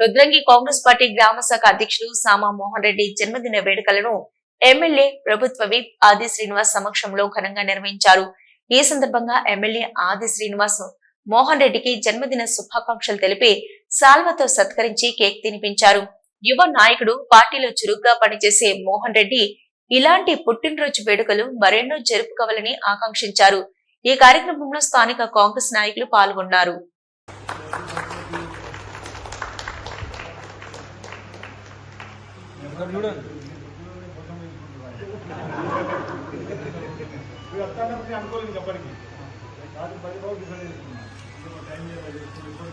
Rudrangi Congress party గ్రామ శాఖ అధ్యక్షులు సామా మోహన్ రెడ్డి జన్మదిన వేడుకలను ఎమ్మెల్యే ప్రభుత్వ విప్ ఆది శ్రీనివాస్ సమక్షంలో ఘనంగా నిర్వహించారు. ఈ సందర్భంగా ఎమ్మెల్యే ఆది శ్రీనివాస్ మోహన్ రెడ్డికి జన్మదిన శుభాకాంక్షలు తెలిపి సాల్వతో సత్కరించి కేక్ తినిపించారు. యువ నాయకుడు పార్టీలో చురుగ్గా పనిచేసే మోహన్ రెడ్డి ఇలాంటి పుట్టినరోజు వేడుకలు మరెన్నో జరుపుకోవాలని ఆకాంక్షించారు. ఈ కార్యక్రమంలో స్థానిక కాంగ్రెస్ నాయకులు పాల్గొన్నారు. మీరు వస్తానప్పుడు అనుకోలేదు చెప్పడానికి రాత్రి పది బాబు డిసైడ్ చేసుకున్నాను టైం ఇప్పటికీ